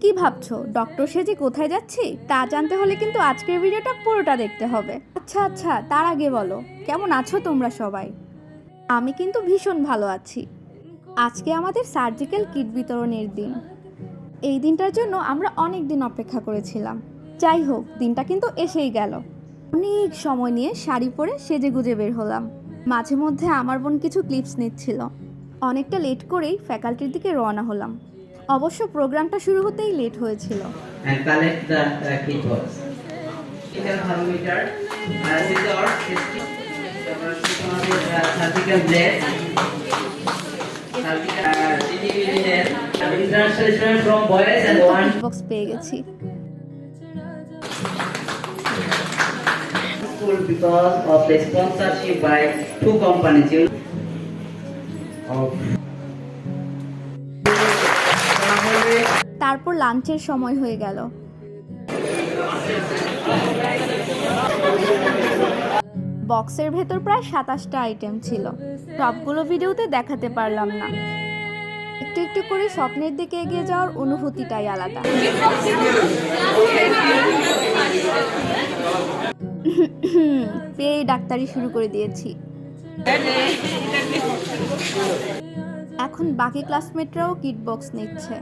কি ভাবছ? ডক্টর সেজে কোথায় যাচ্ছি? তা জানতে হলে কিন্তু আজকের ভিডিওটা পুরোটা দেখতে হবে। আচ্ছা আচ্ছা তার আগে বলো, কেমন আছো তোমরা সবাই? আমি কিন্তু ভীষণ ভালো আছি। আজকে আমাদের সার্জিক্যাল কিট বিতরণের দিন। এই দিনটার জন্য আমরা অনেক দিন অপেক্ষা করেছিলাম। যাই হোক, দিনটা কিন্তু এসেই গেল। অনেক সময় নিয়ে শাড়ি পরে সেজে গুজে বের হলাম। মাঝে মধ্যে আমার বোন কিছু ক্লিপস নিচ্ছিল। অনেকটা লেট করেই ফ্যাকাল্টির দিকে রওনা হলাম। অবশ্য প্রোগ্রামটা শুরু হতেই লেট হয়েছিল and collect the uh. Thermometer, uh, uh, surgical blade, uh, uh, box পেয়ে গেছি because of the sponsorship by two companies. You তারপর লাঞ্চের সময় হয়ে গেল। বক্সের ভেতর প্রায় সাতাশটা আইটেম ছিল। সবগুলো ভিডিওতে দেখাতে পারলাম না। একটু একটু করে স্বপ্নের দিকে এগিয়ে যাওয়ার অনুভূতিটাই আলাদা। পেয়ে ডাক্তারি শুরু করে দিয়েছি। এখন বাকি ক্লাসমেটরাও কিট বক্স নিচ্ছে।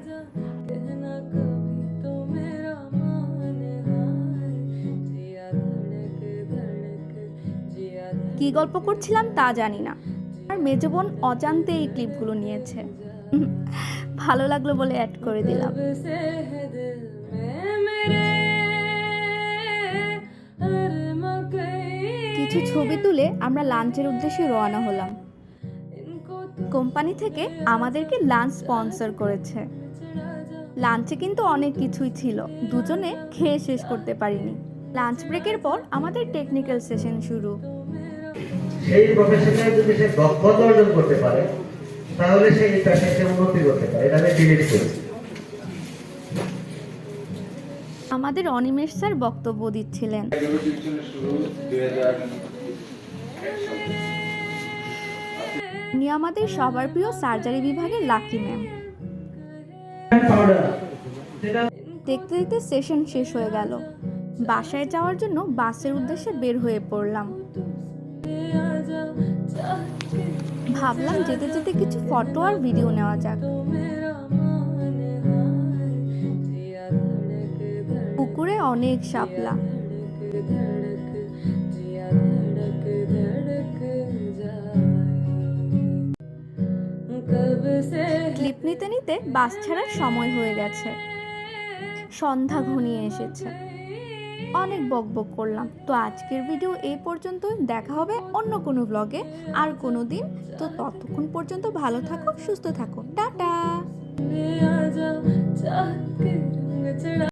কি গল্প করছিলাম তা জানি না। আর মেজ বোন অজান্তে এই ক্লিপগুলো নিয়েছে। ভালো লাগল বলে অ্যাড করে দিলাম। কিছু ছবি তুলে আমরা লাঞ্চের উদ্দেশ্যে রওনা হলাম। কোম্পানি থেকে আমাদেরকে লাঞ্চ স্পন্সর করেছে। লাঞ্চে কিন্তু অনেক কিছুই ছিল, দুজনে খেয়ে শেষ করতে পারিনি। লাঞ্চ ব্রেকের পর আমাদের টেকনিক্যাল সেশন শুরু। সেই প্রফেশনে যদি সে দক্ষতা অর্জন করতে পারে, তাহলে সে এই প্যাকেজে উন্নতি করতে পারে। এটা আমি ডিলিট করেছি। আমাদের অনিমেষ স্যার বক্তব্য দিচ্ছিলেন। উনি আমাদের সবার প্রিয় সার্জারি বিভাগের লাকি ম্যাম। দেখতে দেখতে সেশন শেষ হয়ে গেল। বাসায় যাওয়ার জন্য বাসের উদ্দেশ্যে বের হয়ে পড়লাম। ভাবলাম যেতে যেতে কিছু ফটো আর ভিডিও নেওয়া যাক। পুকুরে অনেক শাপলা। ক্লিপ নিতে নিতে বাস ছাড়ার সময় হয়ে গেছে। সন্ধ্যা ঘনিয়ে এসেছে। অনেক বক বক করলাম। তো আজকের ভিডিও এই পর্যন্ত দেখা হবে অন্য কোনো ব্লগে আর কোনো দিন। তো ততক্ষণ পর্যন্ত ভালো থাকো, সুস্থ থাকো। টাটা!